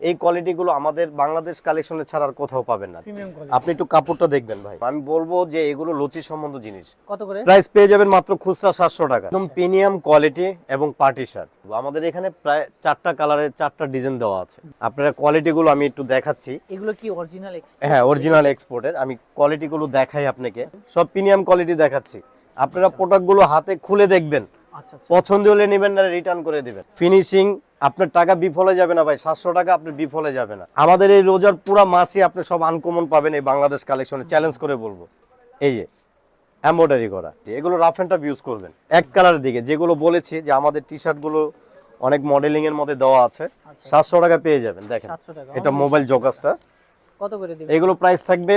এই কোয়ালিটিগুলো আমাদের বাংলাদেশ কালেকশনে ছাড়া আর কোথাও পাবেন না। আপনি একটু কাপড়টা দেখবেন ভাই। আমি বলব যে এগুলো লুচি সম্বন্ধ জিনিস। কত করে? প্রাইস পেয়ে যাবেন মাত্র খুচরা সাতশো টাকা। একদম প্রিমিয়াম কোয়ালিটি এবং পার্টি শার্ট আমাদের এখানে প্রায় চারটা কালারের চারটা ডিজাইন দেওয়া আছে। আপনারা কোয়ালিটিগুলো আমি একটু দেখাচ্ছি। এগুলো কি অরিজিনাল হ্যাঁ অরিজিনাল এক্সপোর্টের আমি কোয়ালিটিগুলো দেখাই আপনাকে। সব প্রিমিয়াম কোয়ালিটি দেখাচ্ছি। আপনারা প্রোডাক্টগুলো হাতে খুলে দেখবেন। আচ্ছা আচ্ছা। পছন্দ হলে নেবেন না রিটার্ন করে দিবেন। ফিনিশিং আপনার টাকা বিফলে যাবে না ভাই সাতশো টাকা আপনার বিফলে যাবে না। আমাদের এই রোজার পুরো মাসই আপনি সব আনকমন পাবেন এই বাংলাদেশ কালেকশনে চ্যালেঞ্জ করে বলব। এই যে এম্ব্রয়ডারি করা। এগুলো রাফ অ্যান্ড টাফ ইউজ করবেন। এক কালারের দিকে যেগুলো বলেছি যে আমাদের টি শার্টগুলো অনেক মডেলিং এর মধ্যে দেওয়া আছে আচ্ছা। সাতশো টাকা পেয়ে যাবেন দেখেন। এটা মোবাইল জোকাসটা কত করে দিবেন? এগুলো প্রাইস থাকবে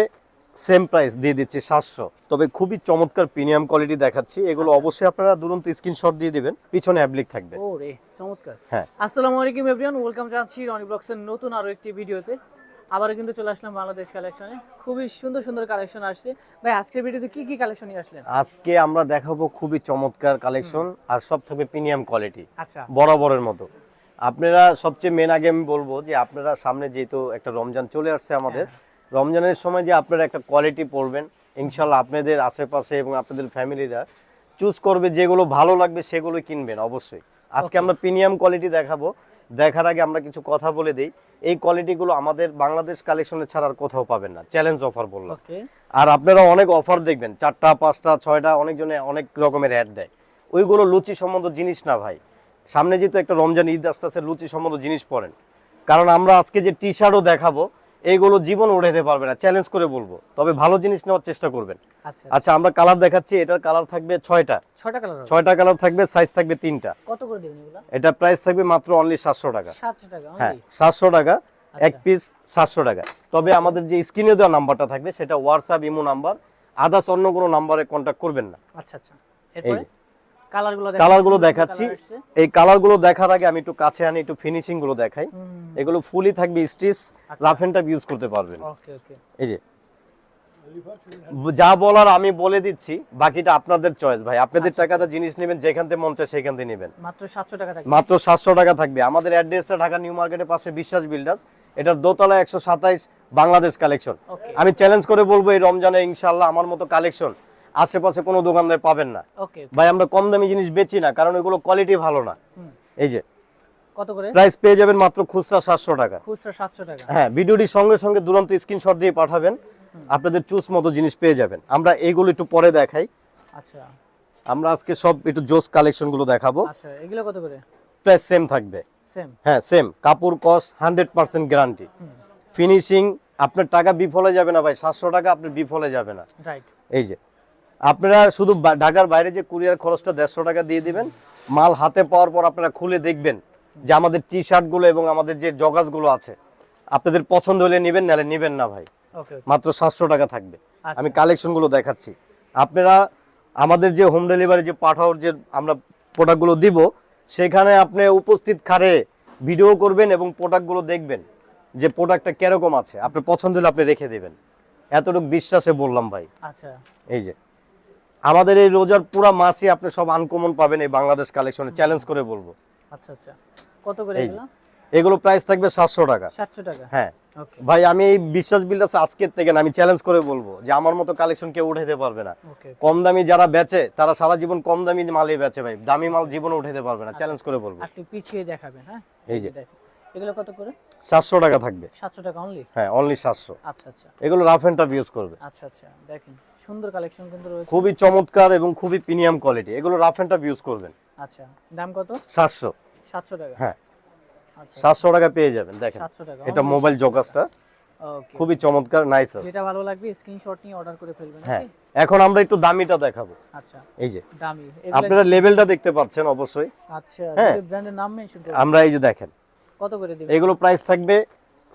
সেম প্রাইস দিয়ে দিচ্ছি সাতশো। তবে খুবই চমৎকার প্রিমিয়াম কোয়ালিটি দেখাচ্ছি। এগুলো অবশ্যই আপনারা দুরন্ত স্ক্রিনশট দিয়ে দিবেন। পিছনে অ্যাপ্লিক থাকবে। ও রে চমৎকার। হ্যাঁ। আসসালামু আলাইকুম এভরিওয়ান ওয়েলকাম জানাচ্ছি রনি ব্লগসের নতুন আরও একটি ভিডিওতে। আবারও কিন্তু চলে আসলাম বাংলাদেশ কালেকশনে খুবই সুন্দর সুন্দর কালেকশন আসছে। ভাই আজকের ভিডিওতে কি কি কালেকশন নিয়ে আসলেন? আজকে আমরা দেখাবো খুবই চমৎকার কালেকশন আর সব থাকবে প্রিমিয়াম কোয়ালিটি আচ্ছা। বরাবরের মতো। আপনারা সবচেয়ে মেন আগে আমি বলব যে আপনারা সামনে যেহেতু একটা রমজান চলে আসছে আমাদের রমজানের সময় যে আপনারা একটা কোয়ালিটি পড়বেন ইনশাল্লাহ আপনাদের আশেপাশে এবং আপনাদের ফ্যামিলিরা চুজ করবে যেগুলো ভালো লাগবে সেগুলো কিনবেন অবশ্যই। আজকে আমরা প্রিমিয়াম কোয়ালিটি দেখাবো। দেখার আগে আমরা কিছু কথা বলে দিই। এই কোয়ালিটিগুলো আমাদের বাংলাদেশ কালেকশনে ছাড়া আর কোথাও পাবেন না। চ্যালেঞ্জ অফার বললাম। আর আপনারা অনেক অফার দেখবেন। চারটা পাঁচটা ছয়টা অনেকজনে অনেক রকমের অ্যাড দেয়। ওইগুলো লুচি সম্বন্ধ জিনিস না ভাই। সামনে যেহেতু একটা রমজান ঈদ আসতে আসতে লুচি সম্বন্ধ জিনিস পড়েন কারণ আমরা আজকে যে টি শার্টও দেখাবো এইগুলো জীবন উঠাতে পারবে না। চ্যালেঞ্জ করে বলব। তবে ভালো জিনিস নেওয়ার চেষ্টা করবেন। আচ্ছা আচ্ছা। আমরা কালার দেখাচ্ছি। এটার কালার থাকবে ছয়টা। ছয়টা কালার ছয়টা কালার থাকবে সাইজ থাকবে তিনটা। কত করে দিবেন এগুলো? এটা প্রাইস থাকবে মাত্র অনলি সাতশো টাকা। সাতশো টাকা হ্যাঁ সাতশো টাকা এক আচ্ছা। পিস সাতশো টাকা। তবে আমাদের যে স্ক্রিনে দেওয়া নাম্বারটা থাকবে সেটা হোয়াটসঅ্যাপ ইমো নাম্বার আদার্স অন্য কোনো নাম্বারে কন্ট্যাক্ট করবেন না। আচ্ছা আচ্ছা। এরপরে। কালারগুলো দেখাচ্ছি এই কালারগুলো দেখার আগে আমি একটু কাছে আনি একটু ফিনিশিংগুলো দেখাই। এগুলো ফুলই থাকবে স্টিচ আচ্ছা। রাফ এন্ড টাফ ইউজ করতে পারবেন। এই যে। যা বলার আমি বলে দিচ্ছি বাকিটা আপনাদের চয়েস ভাই। আপনাদের আচ্ছা, টাকাটা জিনিস নেবেন যেখান থেকে মন চায় সেখান থেকে নেবেন। মাত্র সাতশো টাকা থাকবে। মাত্র সাতশো টাকা থাকবে। আমাদের অ্যাড্রেসটা ঢাকা নিউ মার্কেটের পাশে বিশ্বাস বিল্ডার্স এটার দোতলা একশো সাতাইশ বাংলাদেশ কালেকশন আমি চ্যালেঞ্জ করে বলব এই রমজানে ইনশাল্লাহ আমার মতো কালেকশন আশেপাশে কোনো দোকানদার পাবেন না। ভাই আমরা কম দামি জিনিস বেচি না কারণ এগুলো কোয়ালিটি ভালো না। এই যে। কত করে? প্রাইস পেয়ে যাবেন মাত্র খুচরা সাতশো টাকা। খুচরা সাতশো টাকা। হ্যাঁ সঙ্গে সঙ্গে দুরন্ত স্ক্রিনশট দিয়ে পাঠাবেন। আপনাদের চুজ মতো জিনিস পেয়ে যাবেন। আমরা এইগুলো একটু পরে দেখাই। আচ্ছা। আমরা আজকে সব একটু জোস কালেকশনগুলো দেখাবো। আচ্ছা এগুলো কত করে? প্রাইস সেম থাকবে। সেম হ্যাঁ সেম কাপড় কস হান্ড্রেড পার্সেন্ট গ্যারান্টি ফিনিশিং আপনার টাকা বিফলে যাবে না ভাই সাতশো টাকা আপনার বিফলে যাবে না। রাইট এই যে। আপনারা শুধু ঢাকার বাইরে যে কুরিয়ার খরচটা দেড়শো টাকা দিয়ে দিবেন মাল হাতে পাওয়ার পর আপনারা খুলে দেখবেন যে আমাদের টি শার্টগুলো এবং আমাদের যে জগাসগুলো আছে আপনাদের পছন্দ হলে নেবেন নাহলে নেবেন না ভাই। মাত্র সাতশো টাকা থাকবে। আচ্ছা। আমি কালেকশনগুলো দেখাচ্ছি। আপনারা আমাদের যে হোম ডেলিভারি যে পাঠাওয়ার যে আমরা প্রোডাক্টগুলো দিব সেখানে আপনি উপস্থিত খারে ভিডিও করবেন এবং প্রোডাক্টগুলো দেখবেন যে প্রোডাক্টটা কীরকম আছে। আপনার পছন্দ হলে আপনি রেখে দেবেন। এতটুকু বিশ্বাসে বললাম ভাই। আচ্ছা। এই যে। আমাদের এই রোজার পুরা মাসই আপনি সব আনকমন পাবেন এই বাংলাদেশ কালেকশনে চ্যালেঞ্জ করে বলব। আচ্ছা আচ্ছা। কত করে এগুলো? এগুলো প্রাইস থাকবে সাতশো টাকা। সাতশো টাকা? হ্যাঁ। ওকে ভাই আমি এই বিশ্বাস বিল্ডার্স আজকের থেকে না আমি চ্যালেঞ্জ করে বলব যে আমার মতো কালেকশন কেউ উঠাইতে পারবে না। কম দামি যারা বেচে তারা সারা জীবন কম দামি মালই বেচে ভাই। দামি মাল জীবনে উঠাইতে পারবে না। চ্যালেঞ্জ করে বলব। একটু পিছিয়ে দেখাবেন হ্যাঁ? এই যে। এগুলো কত করে? সাতশো টাকা থাকবে। সাতশো টাকা অনলি হ্যাঁ অনলি সাতশো। আচ্ছা আচ্ছা। এগুলো রাফ অ্যান্ড টাফ ইউজ করবে। আচ্ছা আচ্ছা। দেখেন সুন্দর কালেকশন কিন্তু রয়েছে। খুবই চমৎকার এবং খুবই প্রিমিয়াম কোয়ালিটি এগুলো রাফ অ্যান্ড টাফ ইউজ করবেন। আচ্ছা দাম কত? সাতশো। সাতশো টাকা। হ্যাঁ। আচ্ছা। সাতশো টাকা পেয়ে যাবেন দেখেন। টাকা এটা মোবাইল জোকাসটা ওকে খুবই চমৎকার নাইস যেটা ভালো লাগবে স্ক্রিনশট নিয়ে অর্ডার করে ফেলবেন হ্যাঁ। এখন আমরা একটু দামিটা দেখাবো। আচ্ছা। এই যে। দামি। আপনারা লেভেলটা দেখতে পাচ্ছেন অবশ্যই। আচ্ছা। ব্র্যান্ডের নাম মেনশন আমরা এই যে দেখেন। কত করে দিবেন? এগুলো প্রাইস থাকবে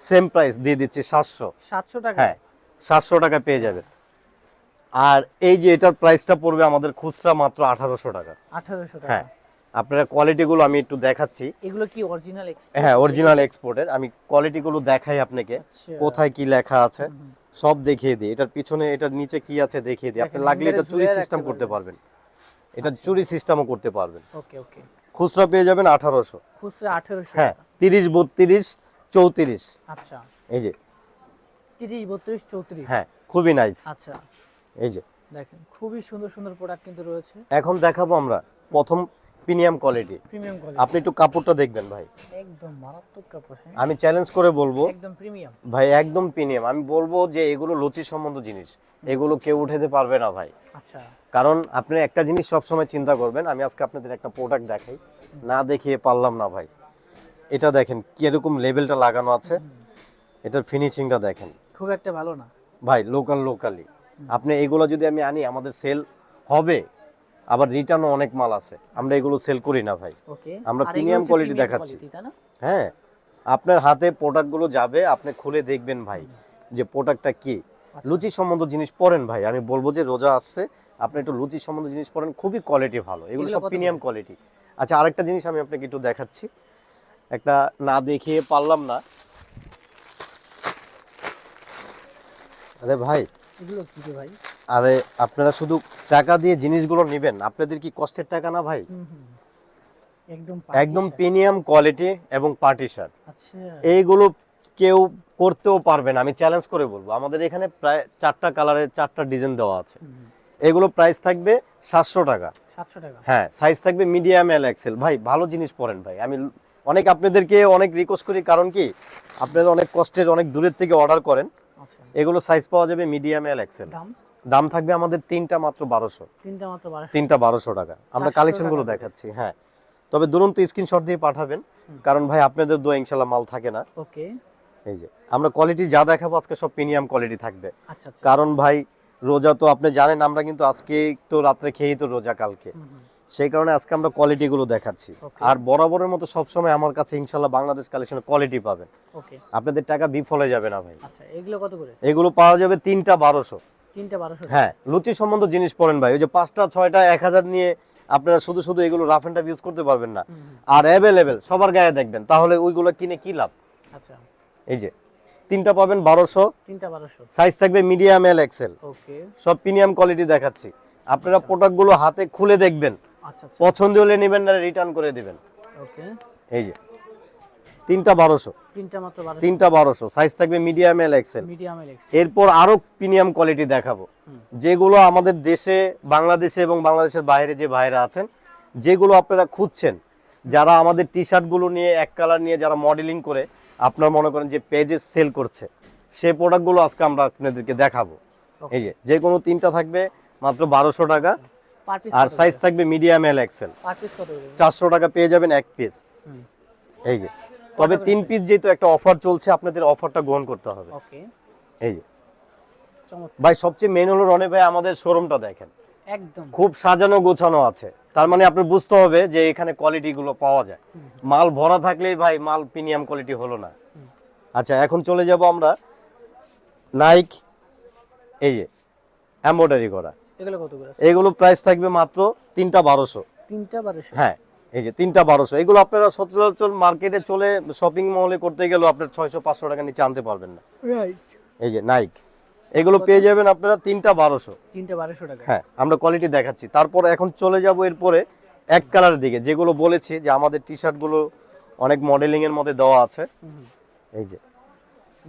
সেম প্রাইস দিয়ে দিচ্ছি সাতশো। সাতশো টাকা? হ্যাঁ সাতশো টাকা পেয়ে যাবেন আর এই যে এটার প্রাইসটা পড়বে আমাদের খুচরা মাত্র আঠারোশো টাকা। আঠারোশো টাকা। হ্যাঁ আপনারা কোয়ালিটিগুলো আমি একটু দেখাচ্ছি। এগুলো কি অরিজিনাল হ্যাঁ অরিজিনাল এক্সপোর্টের আমি কোয়ালিটিগুলো দেখাই আপনাকে আচ্ছা। কোথায় কি লেখা আছে সব দেখিয়ে দিই। এটার পিছনে এটার নিচে কি আছে দেখিয়ে দিই। আপনি লাগলে এটা চুরি সিস্টেম করতে পারবেন। এটা চুরি সিস্টেমও করতে পারবেন। ওকে ওকে। খুচরা পেয়ে যাবেন আঠারোশো। খুচরা আঠারোশো হ্যাঁ তিরিশ বত্রিশ চৌত্রিশ। আচ্ছা। এই যে। তিরিশ বত্রিশ চৌত্রিশ। হ্যাঁ খুবই নাইস আচ্ছা। এই যে। দেখেন খুবই সুন্দর সুন্দর প্রোডাক্ট কিন্তু রয়েছে। এখন দেখাবো আমরা প্রথম প্রিমিয়াম কোয়ালিটি প্রিমিয়াম কোয়ালিটি আপনি একটু কাপড়টা দেখবেন ভাই। একদম মারাত্মক কাপড় হ্যাঁ। আমি চ্যালেঞ্জ করে বলব। একদম প্রিমিয়াম। ভাই একদম প্রিমিয়াম। আমি বলব যে এগুলো লুচি সম্বন্ধ জিনিস। এগুলো কেউ উঠাতে পারবে না ভাই। আচ্ছা। কারণ আপনি একটা জিনিস সবসময় চিন্তা করবেন আমি আজকে আপনাদের একটা প্রোডাক্ট দেখাই। না দেখিয়ে পারলাম না ভাই। এটা দেখেন কীরকম লেভেলটা লাগানো আছে। এটার ফিনিশিংটা দেখেন। খুব একটা ভালো না। ভাই লোকাল লোকালি আপনি এগুলো যদি আমি আনি আমাদের সেল হবে। আবার রিটার্নও অনেক মাল আছে। আমরা এগুলো সেল করি না ভাই। আমরা প্রিমিয়াম কোয়ালিটি দেখাচ্ছি। হ্যাঁ। আপনার হাতে প্রোডাক্টগুলো যাবে আপনি খুলে দেখবেন ভাই যে প্রোডাক্টটা কি। আচ্ছা। লুচি সম্বন্ধ জিনিস পড়েন ভাই আমি বলব যে রোজা আসছে আপনি একটু লুচি সম্বন্ধ জিনিস পড়েন খুবই কোয়ালিটি ভালো। এগুলো সব প্রিমিয়াম কোয়ালিটি আচ্ছা আরেকটা জিনিস আমি আপনাকে একটু দেখাচ্ছি। একটা না দেখিয়ে পারলাম না। আরে ভাই এগুলো কি ভাই? আরে আপনারা শুধু টাকা দিয়ে জিনিসগুলো নেবেন। আপনাদের কি কষ্টের টাকা না ভাই? একদম একদম প্রিমিয়াম কোয়ালিটি এবং পার্টি শার্ট। আচ্ছা। এইগুলো কেউ করতেও পারবে না আমি চ্যালেঞ্জ করে বলব। আমাদের এখানে প্রায় চারটা কালারের চারটা ডিজাইন দেওয়া আছে। এগুলো প্রাইস থাকবে সাতশো টাকা। টাকা? হ্যাঁ সাইজ থাকবে মিডিয়াম এল এক্সেল ভাই ভালো জিনিস পড়েন ভাই। আমি অনেক আপনাদেরকে অনেক রিকোয়েস্ট করি কারণ কি? আপনারা অনেক কষ্টের অনেক দূরের থেকে অর্ডার করেন। এগুলো সাইজ পাওয়া যাবে মিডিয়াম এল এক্সেল দাম? থাকবে আমাদের তিনটা মাত্র বারোশো। তিনটা মাত্র তিনটা বারোশো টাকা। আমরা 400 কালেকশনগুলো দেখাচ্ছি হ্যাঁ। তবে দুরন্ত স্ক্রিনশট দিয়ে পাঠাবেন কারণ ভাই আপনাদের দোয়া ইনশাল্লাহ মাল থাকে না। ওকে। এই যে আমরা কোয়ালিটি যা দেখাবো আজকে সব প্রিমিয়াম কোয়ালিটি থাকবে। আচ্ছা আচ্ছা। কারণ ভাই রোজা তো আপনি জানেন আমরা কিন্তু আজকে তো রাত্রে খেয়েই তো রোজা কালকে। সেই কারণে আজকে আমরা কোয়ালিটি গুলো দেখাচ্ছি। আর বরাবরের মতো সবসময় আমার কাছে ইনশাল্লাহ বাংলাদেশ কালেকশনে কোয়ালিটি পাবেন। ওকে আপনাদের টাকা বিফলে যাবে না ভাই। আচ্ছা এগুলো কত করে? এগুলো পাওয়া যাবে তিনটা বারোশো। হ্যাঁ লুচি সম্বন্ধ জিনিস পড়েন ভাই। ওই যে পাঁচটা ছয়টা এক হাজার নিয়ে আপনারা শুধু শুধু এগুলো রাফ অ্যান্ড ইউজ করতে পারবেন না। আর অ্যাভেলেবেল সবার গায়ে দেখবেন। তাহলে ওইগুলো কিনে কি লাভ? আচ্ছা। এই যে তিনটা পাবেন বারোশো। সাইজ থাকবে মিডিয়াম এল এক্সেল ওকে সব প্রিমিয়াম কোয়ালিটি দেখাচ্ছি। আপনারা প্রোডাক্টগুলো হাতে খুলে দেখবেন। আচ্ছা আচ্ছা পছন্দ হলে নেবেন না রিটার্ন করে দিবেন। ওকে। এই যে তিনটা বারোশো। তিনটা বারোশো। সাইজ থাকবে মিডিয়াম এল এক্সেল এরপর আরও প্রিমিয়াম কোয়ালিটি দেখাবো। যেগুলো আমাদের দেশে বাংলাদেশে এবং বাংলাদেশের বাইরে যে ভাইরা আছেন যেগুলো আপনারা খুঁজছেন যারা আমাদের টি শার্টগুলো নিয়ে এক কালার নিয়ে যারা মডেলিং করে আপনার মনে করেন যে পেজে সেল করছে সেই প্রোডাক্টগুলো আজকে আমরা আপনাদেরকে দেখাবো। এই যে যে কোনো তিনটা থাকবে মাত্র বারোশো টাকা। পিস আর সাইজ থাকবে মিডিয়াম এল এক্সেল চারশো টাকা পেয়ে যাবেন এক পিস এই যে। তবে তিন পিস যেহেতু একটা অফার চলছে আপনাদের অফারটা গ্রহণ করতে হবে। এই যে। ভাই সবচেয়ে মেন হলো রনে ভাই আমাদের শোরুমটা দেখেন। একদম। খুব সাজানো গোছানো আছে। তার মানে আপনার বুঝতে হবে যে এখানে কোয়ালিটি গুলো পাওয়া যায়। মাল ভরা থাকলেই ভাই মাল প্রিমিয়াম কোয়ালিটি হলো না। আচ্ছা এখন চলে যাব আমরা নাইক এই যে এম্বয়ডারি করা। এগুলো কত করে এগুলো প্রাইস থাকবে মাত্র তিনটা বারোশো। তিনটা বারোশো? হ্যাঁ এই যে তিনটা বারোশো। এগুলো আপনারা সচরাচর মার্কেটে চলে শপিং মলে করতে গেলেও আপনার ছয়শো পাঁচশো টাকা নিচে আনতে পারবেন না। এই যে নাইক এগুলো পেয়ে যাবেন আপনারা তিনটা বারোশো। তিনটা বারোশো টাকা। হ্যাঁ আমরা কোয়ালিটি দেখাচ্ছি। তারপর এখন চলে যাব এরপরে এক কালারের দিকে যেগুলো বলেছি যে আমাদের টি শার্টগুলো অনেক মডেলিং এর মধ্যে দেওয়া আছে। এই যে।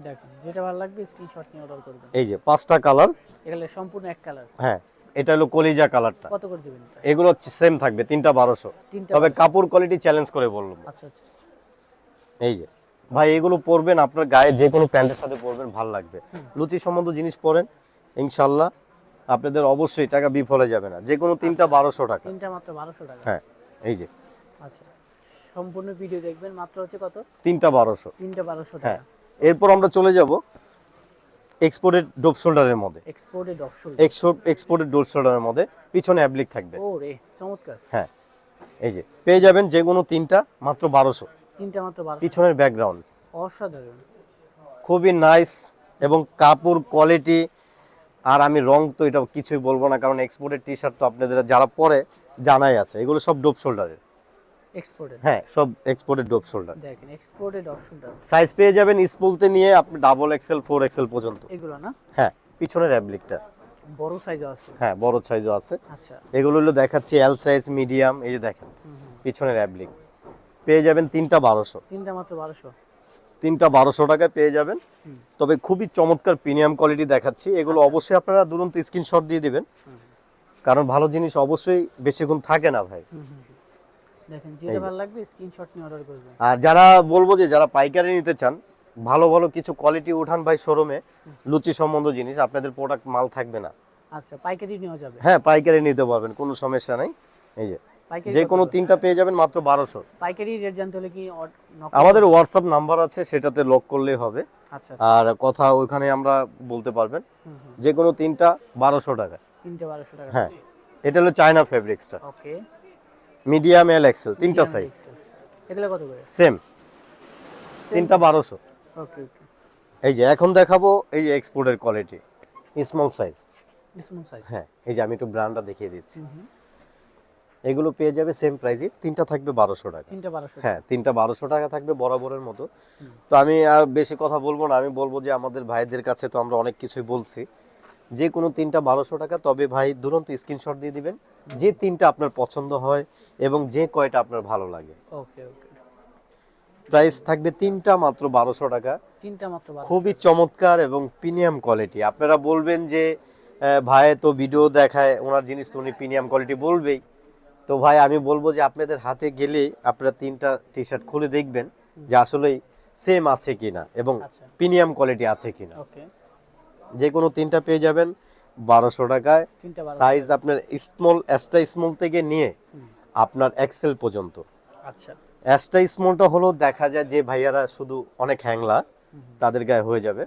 দেখেন যেটা ভালো লাগবে স্ক্রিনশট নিয়ে অর্ডার করবেন। এই যে পাঁচটা কালার এগুলো সম্পূর্ণ এক কালার হ্যাঁ এটা হলো কলিজা কালারটা। কত করে দিবেন এগুলো সেম থাকবে তিনটা বারোশো। তবে কাপড় কোয়ালিটি চ্যালেঞ্জ করে বললাম আচ্ছা আচ্ছা। এই যে ভাই এগুলো পরবেন আপনার গায়ে যে কোনো প্যান্টের সাথে পরবেন ভালো লাগবে। লুচি সম্বন্ধ জিনিস পরেন ইনশাল্লাহ আপনাদের অবশ্যই টাকা বিফলে যাবে না। যে কোনো তিনটা বারোশো টাকা। তিনটা মাত্র বারোশো টাকা? হ্যাঁ এই যে। আচ্ছা সম্পূর্ণ ভিডিও দেখবেন মাত্র হচ্ছে কত? তিনটা বারোশো। তিনটা বারোশো হ্যাঁ টাকা। এরপর আমরা চলে যাব এক্সপোর্টেড ডোপ শোল্ডারের মধ্যে। এক্সপোর্টেড অফশোর এক্সপোর্টেড ডোপ শোল্ডারের মধ্যে। পিছনে অ্যাপ্লিক থাকবে। ও রে চমৎকার। হ্যাঁ এই যে পেয়ে যাবেন যে কোনো তিনটা মাত্র বারোশো। তিনটা মাত্র বারোশো। পিছনের ব্যাকগ্রাউন্ড অসাধারণ। খুবই নাইস এবং কাপড় কোয়ালিটি আর আমি রং তো এটা কিছুই বলব না কারণ এক্সপোর্টেড টি শার্ট তো আপনাদের যারা পরে জানাই আছে এগুলো সব ডোপ শোল্ডারের এক্সপোর্টেড হ্যাঁ সব এক্সপোর্টেড ডোপ শোল্ডার। দেখেন এক্সপোর্টেড অপশনটা সাইজ পেয়ে যাবেন স্পুলতে নিয়ে আপনি ডাবল এক্সেল ফোর এক্সেল পর্যন্ত। এগুলো না? হ্যাঁ পিছনের অ্যাপ্লিকটা বড় সাইজও আছে। হ্যাঁ বড় সাইজও আছে। আচ্ছা। এগুলো হলো দেখাচ্ছি এল সাইজ মিডিয়াম এই যে দেখেন। পিছনের অ্যাবলিক পেয়ে যাবেন তিনটা বারোশো। তিনটা মাত্র বারোশো। তিনটা বারোশো টাকায় পেয়ে যাবেন। তবে খুবই চমৎকার প্রিমিয়াম কোয়ালিটি দেখাচ্ছি। এগুলো অবশ্যই আপনারা দুরন্ত স্ক্রিনশট দিয়ে দিবেন। কারণ ভালো জিনিস অবশ্যই বেশিক্ষণ থাকে না ভাই। দেখেন যেটা ভালো লাগবে স্ক্রিনশট নিয়ে অর্ডার করবেন। আর যারা বলব যে যারা পাইকারি নিতে চান ভালো ভালো কিছু কোয়ালিটি উঠান ভাই শোরুমে লুচি সম্বন্ধ জিনিস আপনাদের প্রোডাক্ট মাল থাকবে না। আচ্ছা পাইকারি নেওয়া যাবে। হ্যাঁ পাইকারি নিতে পারবেন কোনো সমস্যা নাই। এই যে যে কোনো তিনটা পেয়ে যাবেন মাত্র বারোশো। পাইকারি রেট জানতে হলে কি আমাদের হোয়াটসঅ্যাপ নাম্বার আছে সেটাতে লক করলেই হবে। হবে? আচ্ছা। আর কথা ওইখানে আমরা বলতে পারবেন। যে কোনো তিনটা বারোশো টাকা। তিনটে বারোশো টাকা। হ্যাঁ এটা হলো চায়না ফেব্রিক্সটা ওকে মিডিয়াম এল এক্সেল তিনটা সাইজ এগুলো কত করে? সেম তিনটা বারোশো। ওকে ওকে এই যে এখন দেখাবো এই যে এক্সপোর্টের quality small size small size হ্যাঁ এই যে আমি একটু ব্র্যান্ডটা দেখিয়ে দিচ্ছি। এগুলো পেয়ে যাবে সেম প্রাইসে তিনটা থাকবে বারোশো টাকা। তিনটে বারোশো হ্যাঁ তিনটা বারোশো টাকা থাকবে বরাবরের মতো। তো আমি আর বেশি কথা বলব না। আমি বলব যে আমাদের ভাইদের কাছে তো আমরা অনেক কিছুই বলছি। যে কোনো তিনটা বারোশো টাকা তবে ভাই দুরন্ত স্ক্রিনশট দিয়ে দিবেন। যে তিনটা আপনার পছন্দ হয় এবং যে কয়টা আপনার ভালো লাগে। ওকে ওকে প্রাইস থাকবে তিনটা মাত্র বারোশো টাকা। তিনটা মাত্র খুবই চমৎকার এবং প্রিমিয়াম কোয়ালিটি আপনারা বলবেন যে ভাই তো ভিডিও দেখায় ওনার জিনিস তো উনি প্রিমিয়াম কোয়ালিটি বলবেই। তো ভাই আমি বলব যে আপনাদের হাতে গেলে আপনারা তিনটা টি শার্ট খুলে দেখবেন যে আসলে সেম আছে কিনা এবং আচ্ছা। প্রিমিয়াম কোয়ালিটি আছে কিনা। ওকে যে কোনো তিনটা পেয়ে যাবেন বারোশো টাকায়। সাইজ আপনার স্মল এক্সট্রা স্মল থেকে নিয়ে আপনার এক্সেল পর্যন্ত। আচ্ছা। এক্সট্রা স্মলটা হলো দেখা যায় যে ভাইয়ারা শুধু অনেক হ্যাংলা তাদের গায়ে হয়ে যাবে।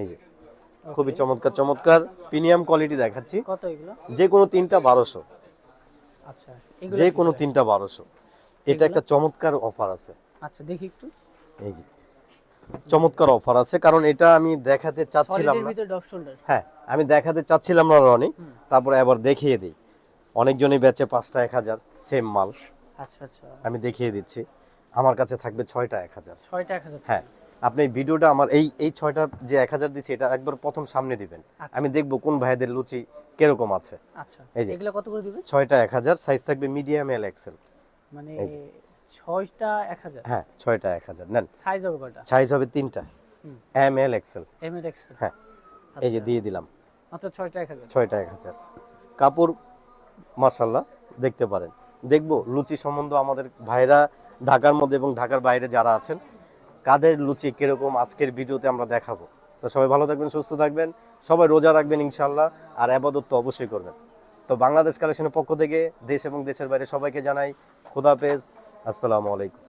এই যে খুবই চমৎকার চমৎকার প্রিমিয়াম কোয়ালিটি দেখাচ্ছি। কত এগুলো? যে কোনো তিনটা বারোশো। আচ্ছা যে কোনো তিনটা বারোশো। এটা একটা চমৎকার অফার আছে। আচ্ছা দেখি একটু। এই যে। চমৎকার অফার আছে কারণ এটা আমি দেখাতে চাচ্ছিলাম না। হ্যাঁ আমি দেখাতে চাচ্ছিলাম না রনি তারপরে আবার দেখিয়ে দিই। অনেকজনই বেচে পাঁচটা এক হাজার সেম মাল। আচ্ছা আচ্ছা। আমি দেখিয়ে দিচ্ছি। আমার কাছে থাকবে ছয়টা এক হাজার। ছয়টা এক হাজার হ্যাঁ আপনি ভিডিওটা আমার এই এই ছয়টা যে এক হাজার দিচ্ছি এটা একবার প্রথম সামনে দিবেন। আচ্ছা। আমি দেখব কোন ভাইদের লুচি কীরকম আছে। আচ্ছা এই যে। এগুলো কত করে দিবে ছয়টা এক হাজার সাইজ থাকবে মিডিয়াম এল এক্সেল মানে। ছয়টা এক হাজার। হ্যাঁ ছয়টা এক হাজার। নেন। সাইজ হবে কয়টা? সাইজ হবে তিনটা। এম এল এক্সেল এম এর এক্সেল হ্যাঁ। এই যে দিয়ে দিলাম। মাত্র ছয়টা এক হাজার। ছয়টা এক হাজার। কাপড় মাসাল্লাহ দেখতে পারেন। দেখব লুচি সম্বন্ধ আমাদের ভাইরা ঢাকার মধ্যে এবং ঢাকার বাইরে যারা আছেন কাদের লুচি কীরকম আজকের ভিডিওতে আমরা দেখাবো। তো সবাই ভালো থাকবেন সুস্থ থাকবেন। সবাই রোজা রাখবেন ইনশাল্লাহ আর আবাদত তো অবশ্যই করবেন। তো বাংলাদেশ কালেকশনের পক্ষ থেকে দেশ এবং দেশের বাইরে সবাইকে জানাই খুদাফেজ আসসালামু আলাইকুম।